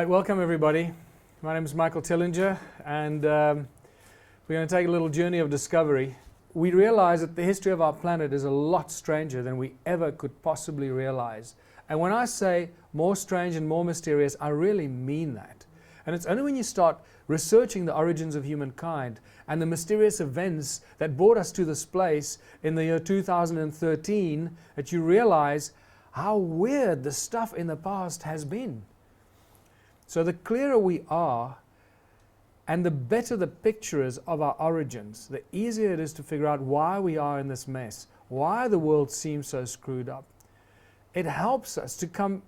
Right, welcome everybody. My name is Michael Tillinger, and um, we're going to take a little journey of discovery. We realize that the history of our planet is a lot stranger than we ever could possibly realize. And when I say more strange and more mysterious, I really mean that. And it's only when you start researching the origins of humankind and the mysterious events that brought us to this place in the year 2013 that you realize how weird the stuff in the past has been. So, the clearer we are and the better the picture is of our origins, the easier it is to figure out why we are in this mess, why the world seems so screwed up. It helps us to come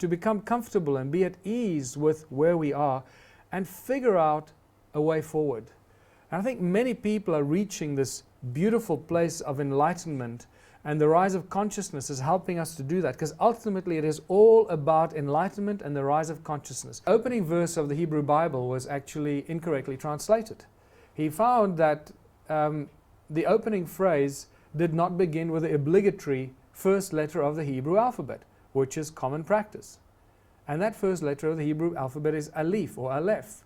to become comfortable and be at ease with where we are and figure out a way forward. And I think many people are reaching this beautiful place of enlightenment, and the rise of consciousness is helping us to do that because ultimately it is all about enlightenment and the rise of consciousness. Opening verse of the Hebrew Bible was actually incorrectly translated. He found that um, the opening phrase did not begin with the obligatory first letter of the Hebrew alphabet which is common practice. And that first letter of the Hebrew alphabet is Aleph or Aleph.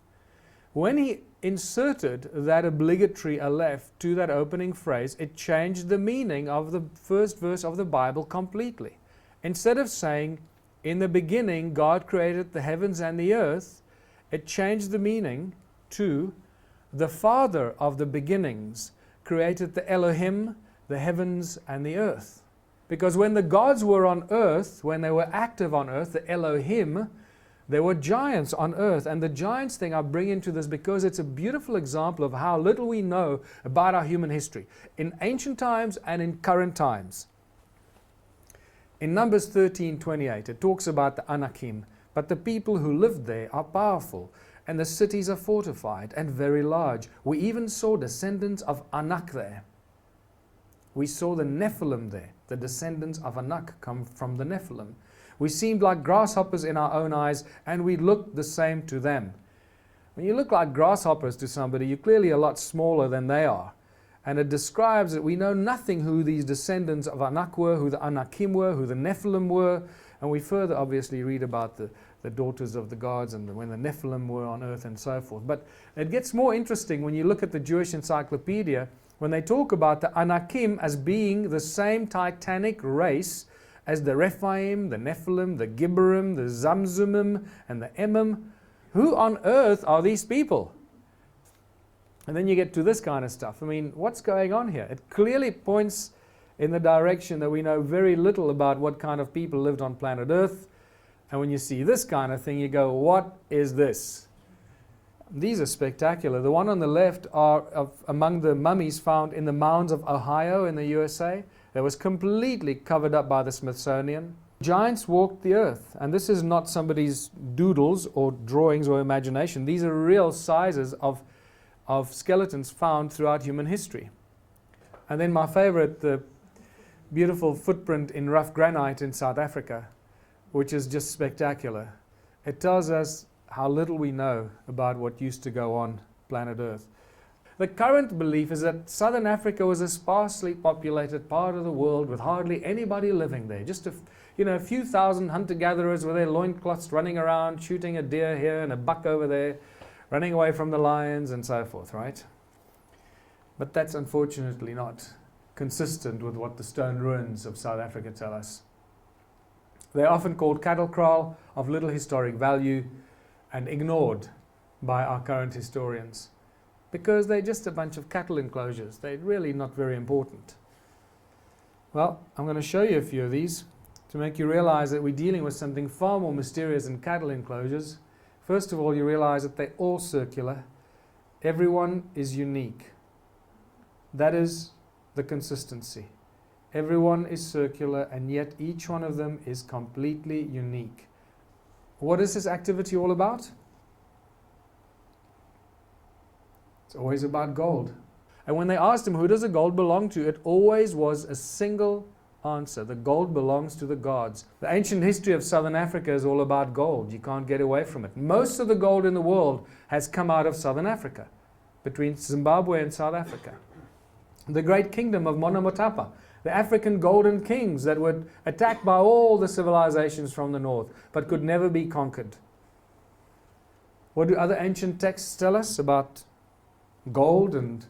When he inserted that obligatory Aleph to that opening phrase, it changed the meaning of the first verse of the Bible completely. Instead of saying, In the beginning God created the heavens and the earth, it changed the meaning to, The Father of the beginnings created the Elohim, the heavens and the earth. Because when the gods were on earth, when they were active on earth, the Elohim, there were giants on earth. And the giants thing I bring into this because it's a beautiful example of how little we know about our human history in ancient times and in current times. In Numbers 13 28, it talks about the Anakim, but the people who lived there are powerful, and the cities are fortified and very large. We even saw descendants of Anak there. We saw the Nephilim there the descendants of Anak come from the Nephilim. We seemed like grasshoppers in our own eyes, and we looked the same to them. When you look like grasshoppers to somebody, you're clearly a lot smaller than they are. And it describes that we know nothing who these descendants of Anak were, who the Anakim were, who the Nephilim were. And we further obviously read about the, the daughters of the gods and when the Nephilim were on earth and so forth. But it gets more interesting when you look at the Jewish encyclopedia when they talk about the Anakim as being the same titanic race as the Rephaim, the Nephilim, the Gibborim, the Zamzumim, and the Emim, who on earth are these people? And then you get to this kind of stuff. I mean, what's going on here? It clearly points in the direction that we know very little about what kind of people lived on planet Earth. And when you see this kind of thing, you go, what is this? These are spectacular. The one on the left are of, among the mummies found in the mounds of Ohio in the USA. That was completely covered up by the Smithsonian. Giants walked the earth, and this is not somebody's doodles or drawings or imagination. These are real sizes of, of skeletons found throughout human history. And then my favorite, the beautiful footprint in rough granite in South Africa, which is just spectacular. It tells us how little we know about what used to go on planet Earth. The current belief is that southern Africa was a sparsely populated part of the world with hardly anybody living there. Just a, you know, a few thousand hunter gatherers with their loincloths running around, shooting a deer here and a buck over there, running away from the lions and so forth, right? But that's unfortunately not consistent with what the stone ruins of South Africa tell us. They're often called cattle kraal of little historic value and ignored by our current historians because they're just a bunch of cattle enclosures. They're really not very important. Well, I'm going to show you a few of these to make you realize that we're dealing with something far more mysterious than cattle enclosures. First of all, you realize that they're all circular. Everyone is unique. That is the consistency. Everyone is circular, and yet each one of them is completely unique. What is this activity all about? It's always about gold. And when they asked him, Who does the gold belong to? it always was a single answer. The gold belongs to the gods. The ancient history of southern Africa is all about gold. You can't get away from it. Most of the gold in the world has come out of southern Africa, between Zimbabwe and South Africa. The great kingdom of Monomotapa the African golden kings that were attacked by all the civilizations from the north, but could never be conquered. What do other ancient texts tell us about gold and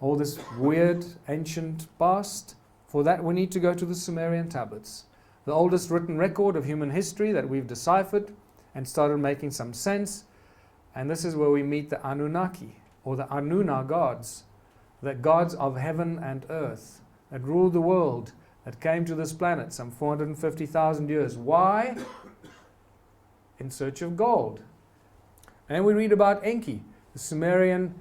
all this weird ancient past? For that, we need to go to the Sumerian tablets, the oldest written record of human history that we've deciphered and started making some sense. And this is where we meet the Anunnaki, or the Anuna gods, the gods of heaven and earth that ruled the world, that came to this planet some 450,000 years. Why? In search of gold. And then we read about Enki, the Sumerian,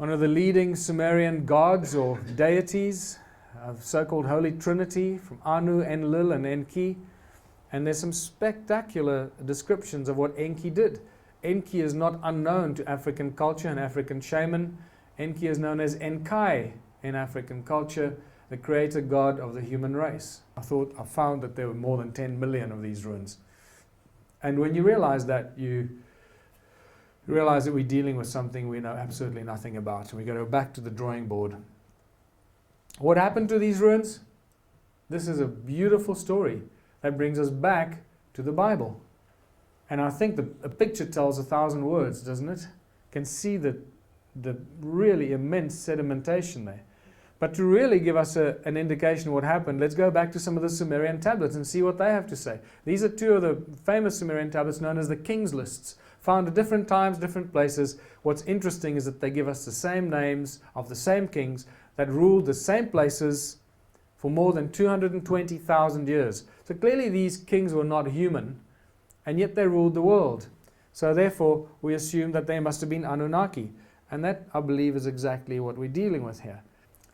one of the leading Sumerian gods or deities of so-called Holy Trinity from Anu, Enlil, and Enki. And there's some spectacular descriptions of what Enki did. Enki is not unknown to African culture and African shaman. Enki is known as Enkai in African culture, the creator god of the human race. I thought I found that there were more than 10 million of these ruins. And when you realize that, you realize that we're dealing with something we know absolutely nothing about. And we got to go back to the drawing board. What happened to these ruins? This is a beautiful story that brings us back to the Bible. And I think the, a picture tells a thousand words, doesn't it? can see the, the really immense sedimentation there. But to really give us a, an indication of what happened, let's go back to some of the Sumerian tablets and see what they have to say. These are two of the famous Sumerian tablets known as the King's Lists, found at different times, different places. What's interesting is that they give us the same names of the same kings that ruled the same places for more than 220,000 years. So clearly these kings were not human, and yet they ruled the world. So therefore, we assume that they must have been Anunnaki. And that, I believe, is exactly what we're dealing with here.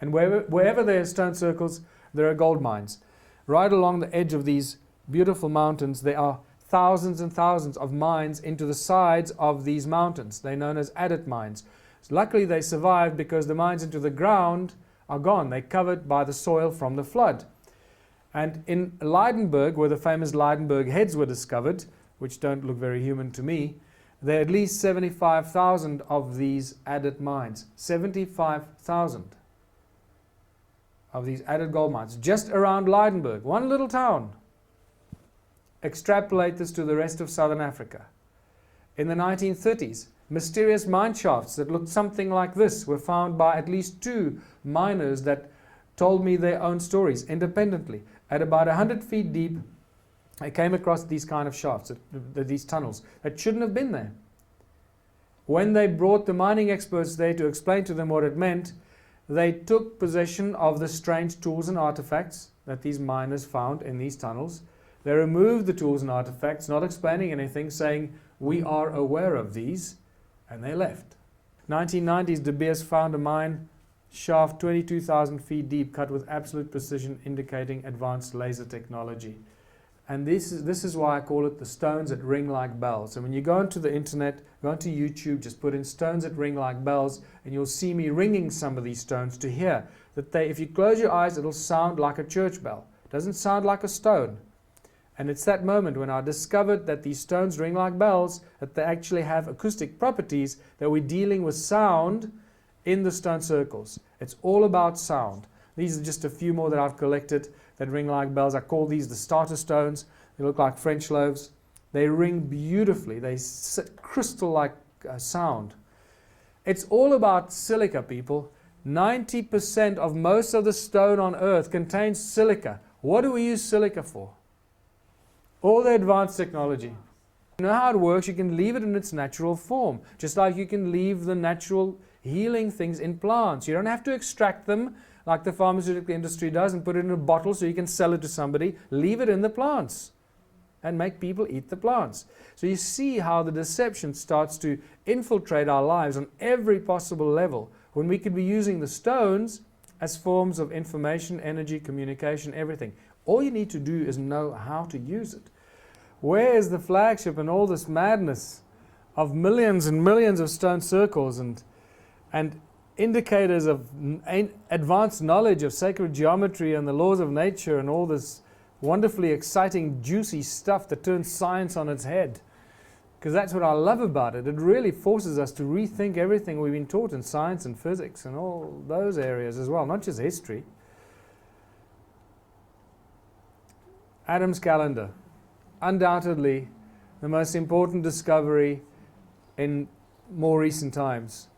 And wherever, wherever there are stone circles, there are gold mines. Right along the edge of these beautiful mountains, there are thousands and thousands of mines into the sides of these mountains. They're known as adit mines. Luckily, they survived because the mines into the ground are gone. They're covered by the soil from the flood. And in Lydenburg, where the famous Lydenburg heads were discovered, which don't look very human to me, there are at least 75,000 of these adit mines. 75,000 of these adit gold mines just around Lydenburg, one little town. Extrapolate this to the rest of southern Africa. In the 1930s, mysterious mine shafts that looked something like this were found by at least two miners that told me their own stories independently. At about 100 feet deep, I came across these kind of shafts, these tunnels, that shouldn't have been there. When they brought the mining experts there to explain to them what it meant, they took possession of the strange tools and artifacts that these miners found in these tunnels. They removed the tools and artifacts, not explaining anything, saying, We are aware of these and they left. 1990s, De Beers found a mine shaft 22,000 feet deep, cut with absolute precision, indicating advanced laser technology. And this is, this is why I call it the stones that ring like bells. And when you go onto the internet, go onto YouTube, just put in stones that ring like bells, and you'll see me ringing some of these stones to hear that they, if you close your eyes, it'll sound like a church bell. It doesn't sound like a stone. And it's that moment when I discovered that these stones ring like bells, that they actually have acoustic properties, that we're dealing with sound in the stone circles. It's all about sound. These are just a few more that I've collected that ring like bells. I call these the starter stones. They look like French loaves. They ring beautifully. They sit crystal like uh, sound. It's all about silica, people. 90% of most of the stone on earth contains silica. What do we use silica for? All the advanced technology. You know how it works? You can leave it in its natural form, just like you can leave the natural healing things in plants. You don't have to extract them like the pharmaceutical industry does and put it in a bottle so you can sell it to somebody. Leave it in the plants and make people eat the plants. So you see how the deception starts to infiltrate our lives on every possible level when we could be using the stones as forms of information, energy, communication, everything. All you need to do is know how to use it. Where is the flagship and all this madness of millions and millions of stone circles and, and indicators of advanced knowledge of sacred geometry and the laws of nature and all this wonderfully exciting, juicy stuff that turns science on its head? Because that's what I love about it. It really forces us to rethink everything we've been taught in science and physics and all those areas as well, not just history. Adam's calendar. Undoubtedly, the most important discovery in more recent times.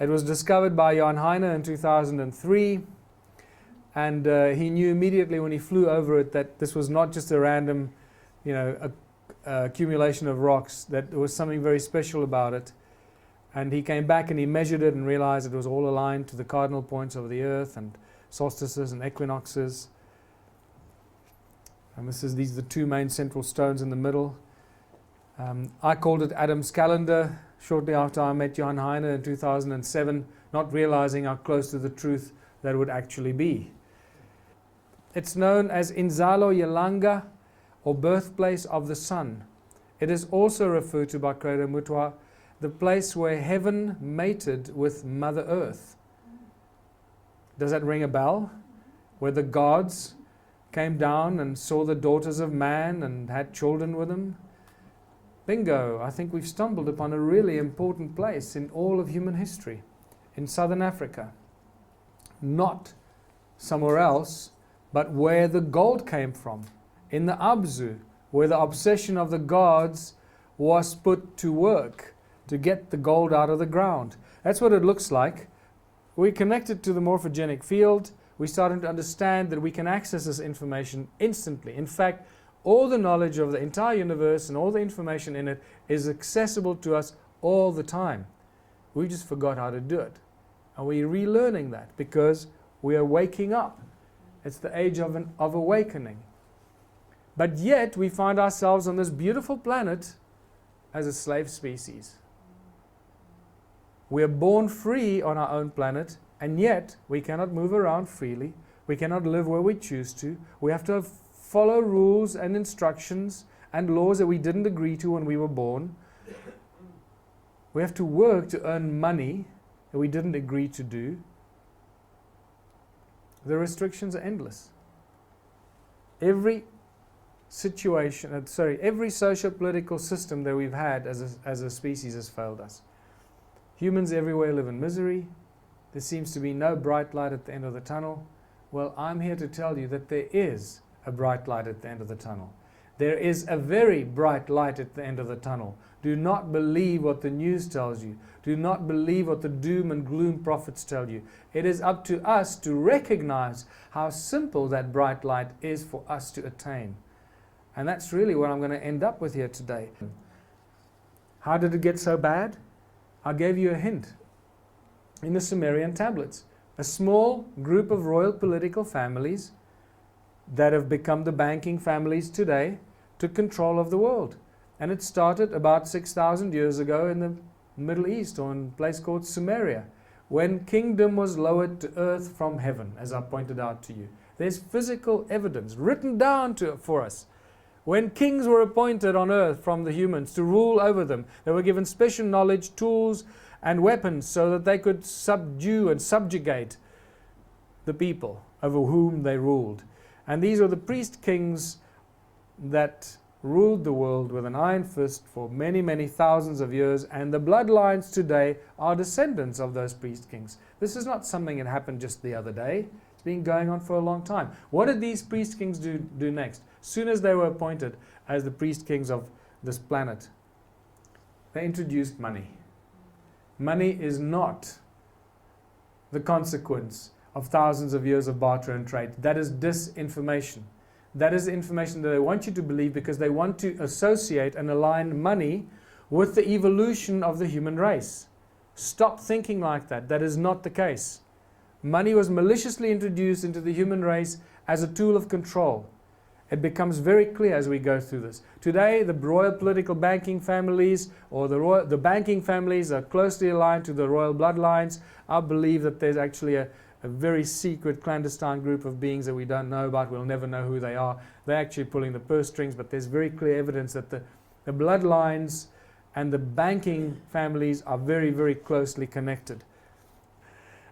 It was discovered by Jan Heine in 2003, and uh, he knew immediately when he flew over it that this was not just a random, you know, a, a accumulation of rocks, that there was something very special about it. And he came back and he measured it and realized it was all aligned to the cardinal points of the earth and solstices and equinoxes. And this is these are the two main central stones in the middle. Um, I called it Adam's calendar shortly after I met Jan Heine in 2007, not realizing how close to the truth that would actually be. It's known as Inzalo Yelanga, or birthplace of the sun. It is also referred to by Credo Mutwa the place where heaven mated with Mother Earth. Does that ring a bell? Where the gods came down and saw the daughters of man and had children with them? Bingo, I think we've stumbled upon a really important place in all of human history, in southern Africa. Not somewhere else, but where the gold came from, in the Abzu, where the obsession of the gods was put to work to get the gold out of the ground. That's what it looks like. We connect it to the morphogenic field. We started to understand that we can access this information instantly. In fact, all the knowledge of the entire universe and all the information in it is accessible to us all the time. We just forgot how to do it. And we're relearning that because we are waking up. It's the age of, an, of awakening. But yet, we find ourselves on this beautiful planet as a slave species. We are born free on our own planet, and yet we cannot move around freely. We cannot live where we choose to. We have to follow rules and instructions and laws that we didn't agree to when we were born. We have to work to earn money that we didn't agree to do. The restrictions are endless. Every situation, uh, sorry, every social political system that we've had as a, as a species has failed us. Humans everywhere live in misery. There seems to be no bright light at the end of the tunnel. Well, I'm here to tell you that there is a bright light at the end of the tunnel. There is a very bright light at the end of the tunnel. Do not believe what the news tells you. Do not believe what the doom and gloom prophets tell you. It is up to us to recognize how simple that bright light is for us to attain. And that's really what I'm going to end up with here today. How did it get so bad? I gave you a hint in the Sumerian tablets. A small group of royal political families that have become the banking families today took control of the world. And it started about 6,000 years ago in the Middle East, or in a place called Sumeria, when kingdom was lowered to earth from heaven, as I pointed out to you. There's physical evidence written down to, for us when kings were appointed on earth from the humans to rule over them, they were given special knowledge, tools, and weapons so that they could subdue and subjugate the people over whom they ruled. And these were the priest kings that ruled the world with an iron fist for many, many thousands of years, and the bloodlines today are descendants of those priest kings. This is not something that happened just the other day. It's been going on for a long time. What did these priest kings do, do next? soon as they were appointed as the priest kings of this planet, they introduced money. Money is not the consequence of thousands of years of barter and trade. That is disinformation. That is the information that they want you to believe because they want to associate and align money with the evolution of the human race. Stop thinking like that. That is not the case. Money was maliciously introduced into the human race as a tool of control. It becomes very clear as we go through this. Today, the royal political banking families or the, royal, the banking families are closely aligned to the royal bloodlines. I believe that there's actually a, a very secret, clandestine group of beings that we don't know about. We'll never know who they are. They're actually pulling the purse strings, but there's very clear evidence that the, the bloodlines and the banking families are very, very closely connected.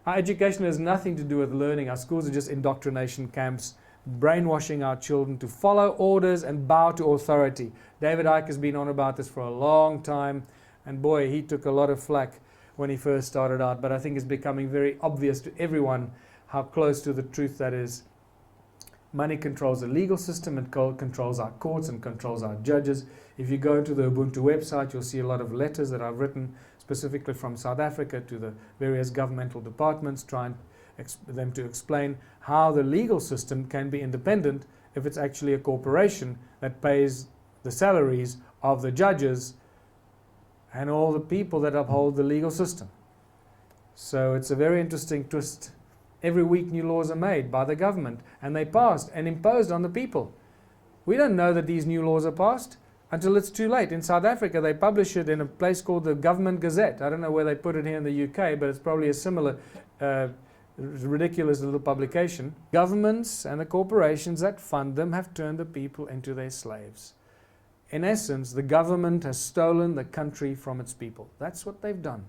Our education has nothing to do with learning. Our schools are just indoctrination camps brainwashing our children to follow orders and bow to authority. David Icke has been on about this for a long time, and boy, he took a lot of flack when he first started out, but I think it's becoming very obvious to everyone how close to the truth that is. Money controls the legal system, it controls our courts and controls our judges. If you go to the Ubuntu website, you'll see a lot of letters that I've written specifically from South Africa to the various governmental departments, trying them to explain how the legal system can be independent if it's actually a corporation that pays the salaries of the judges and all the people that uphold the legal system. So it's a very interesting twist. Every week, new laws are made by the government and they passed and imposed on the people. We don't know that these new laws are passed until it's too late. In South Africa, they publish it in a place called the Government Gazette. I don't know where they put it here in the UK, but it's probably a similar uh, ridiculous little publication. Governments and the corporations that fund them have turned the people into their slaves. In essence, the government has stolen the country from its people. That's what they've done.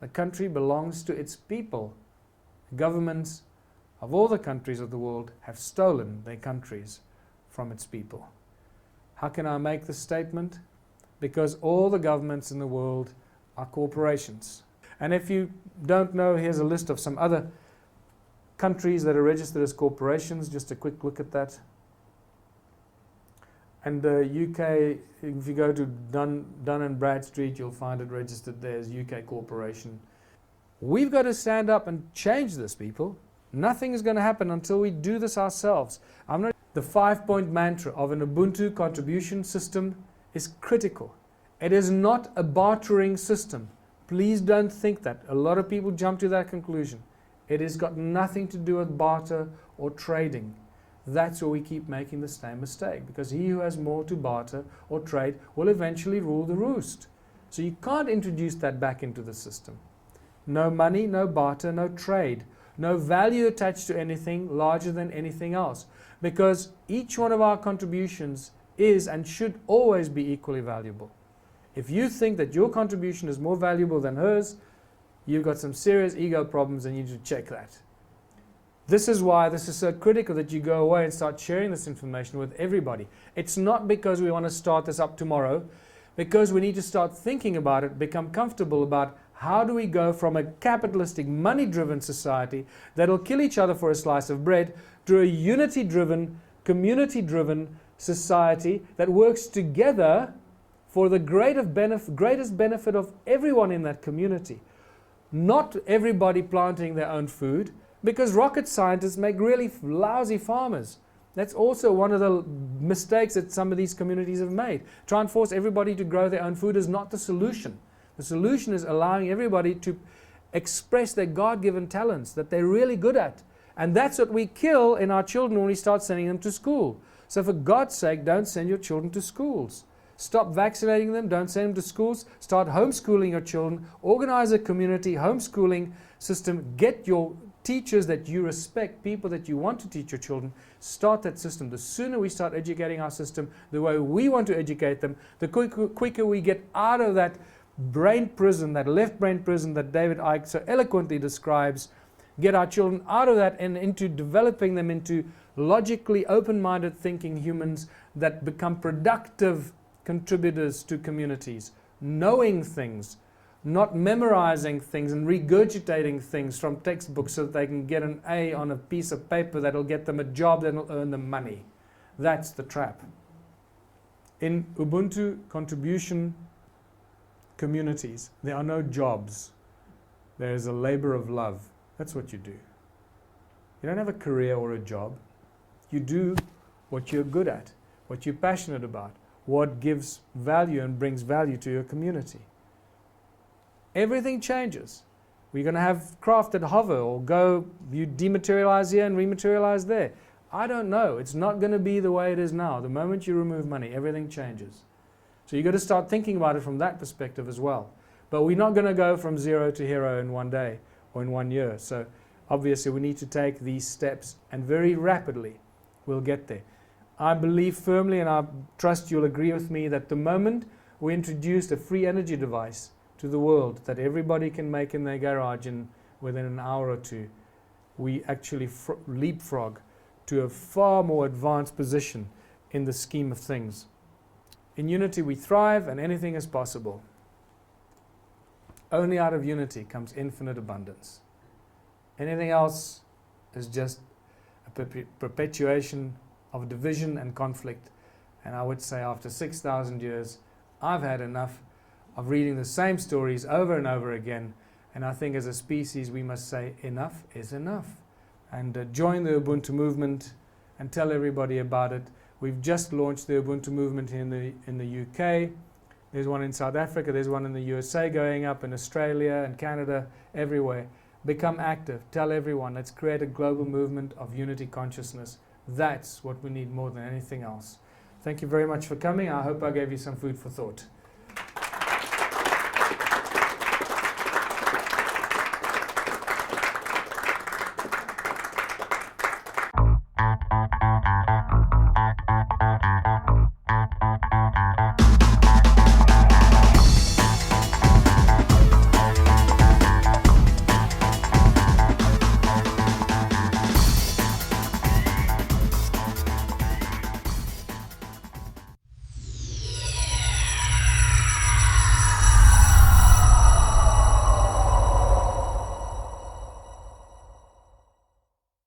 The country belongs to its people. Governments of all the countries of the world have stolen their countries from its people. How can I make this statement? Because all the governments in the world are corporations. And if you don't know, here's a list of some other countries that are registered as corporations. Just a quick look at that. And the UK, if you go to Dun, Dun and Bradstreet, you'll find it registered there as UK Corporation. We've got to stand up and change this, people. Nothing is going to happen until we do this ourselves. I'm not, the five point mantra of an Ubuntu contribution system is critical. It is not a bartering system. Please don't think that. A lot of people jump to that conclusion. It has got nothing to do with barter or trading that's where we keep making the same mistake because he who has more to barter or trade will eventually rule the roost. So you can't introduce that back into the system. No money, no barter, no trade, no value attached to anything larger than anything else because each one of our contributions is and should always be equally valuable. If you think that your contribution is more valuable than hers, you've got some serious ego problems and you need to check that. This is why this is so critical that you go away and start sharing this information with everybody. It's not because we want to start this up tomorrow, because we need to start thinking about it, become comfortable about how do we go from a capitalistic, money driven society that'll kill each other for a slice of bread to a unity driven, community driven society that works together for the greatest benefit of everyone in that community. Not everybody planting their own food because rocket scientists make really lousy farmers. That's also one of the mistakes that some of these communities have made. Try and force everybody to grow their own food is not the solution. The solution is allowing everybody to express their God given talents that they're really good at. And that's what we kill in our children when we start sending them to school. So, for God's sake, don't send your children to schools. Stop vaccinating them, don't send them to schools. Start homeschooling your children. Organize a community homeschooling system. Get your teachers that you respect, people that you want to teach your children, start that system. The sooner we start educating our system the way we want to educate them, the quicker, quicker we get out of that brain prison, that left brain prison that David Icke so eloquently describes, get our children out of that and into developing them into logically open minded thinking humans that become productive contributors to communities, knowing things not memorizing things and regurgitating things from textbooks so that they can get an A on a piece of paper that'll get them a job that'll earn them money. That's the trap. In Ubuntu contribution communities, there are no jobs. There is a labor of love. That's what you do. You don't have a career or a job. You do what you're good at, what you're passionate about, what gives value and brings value to your community everything changes. We're going to have craft that hover or go, you dematerialize here and rematerialize there. I don't know. It's not going to be the way it is now. The moment you remove money, everything changes. So you've got to start thinking about it from that perspective as well. But we're not going to go from zero to hero in one day or in one year. So obviously, we need to take these steps, and very rapidly, we'll get there. I believe firmly, and I trust you'll agree with me, that the moment we introduced a free energy device, to the world that everybody can make in their garage in within an hour or two, we actually fr- leapfrog to a far more advanced position in the scheme of things. In unity, we thrive and anything is possible. Only out of unity comes infinite abundance. Anything else is just a perpe- perpetuation of division and conflict. And I would say, after 6,000 years, I've had enough of reading the same stories over and over again. And I think as a species, we must say, enough is enough. And uh, join the Ubuntu movement and tell everybody about it. We've just launched the Ubuntu movement in the, in the UK. There's one in South Africa, there's one in the USA going up, in Australia and Canada, everywhere. Become active. Tell everyone. Let's create a global movement of unity consciousness. That's what we need more than anything else. Thank you very much for coming. I hope I gave you some food for thought.